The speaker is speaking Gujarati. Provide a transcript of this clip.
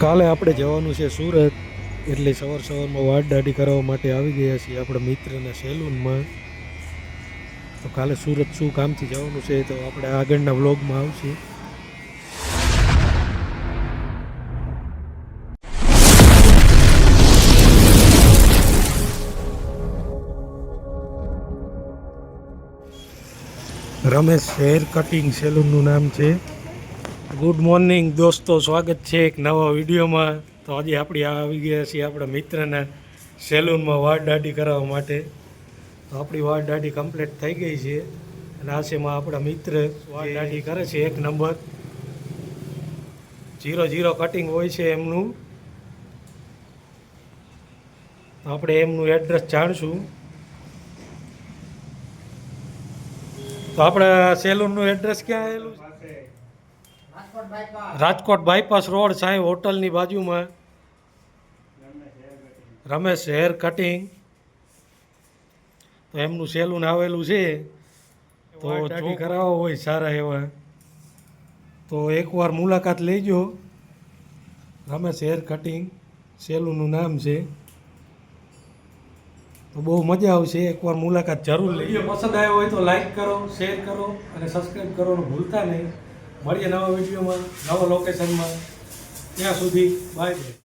કાલે આપણે જવાનું છે સુરત, એટલે સવાર સવારમાં વાટ દાઢી કરાવવા માટે આવી ગયા છીએ આપણા મિત્રના સેલૂનમાં. તો કાલે સુરત શું કામથી જવાનું છે તો આપણે આગળના વ્લોગમાં આવશે. રમેશ હેર કટિંગ સેલૂનનું નામ છે. ગુડ મોર્નિંગ દોસ્તો. સ્વાગત છે એક નવા વિડીયોમાં. તો આજે આપણે આવી ગયા છીએ આપણા મિત્રના સેલૂનમાં વાળ દાઢી કરાવવા માટે. તો આપણી વાળ દાઢી કમ્પ્લીટ થઈ ગઈ છે. અને આશેમાં આપણા મિત્ર. વાળ દાઢી કરે છે એક નંબર. જીરો જીરો કટિંગ હોય છે એમનું. તો આપણે એમનું એડ્રેસ જાણશું. તો આપણા સેલૂનનું એડ્રેસ ક્યાં આવેલું છે? રાજકોટ બાયપાસ. રોડ સાંઈ હોટલની બાજુમાં. Ramesh hair cutting. તો એમનું સેલુન આવેલું છે. તો જો કરાવો હોય સારા એવા. તો એકવાર મુલાકાત લેજો. રમેશ હેર કટિંગ સેલુનનું નામ છે. તો બહુ મજા આવશે. એકવાર મુલાકાત જરૂર લઈએ પસંદ આવ્યો હોય તો લાઈક કરો શેર કરો અને સબસ્ક્રાઈબ કરવાનું ભૂલતા નહીં. મળીએ નવા વિડીયોમાં નવા લોકેશનમાં ત્યાં સુધી બાય બાય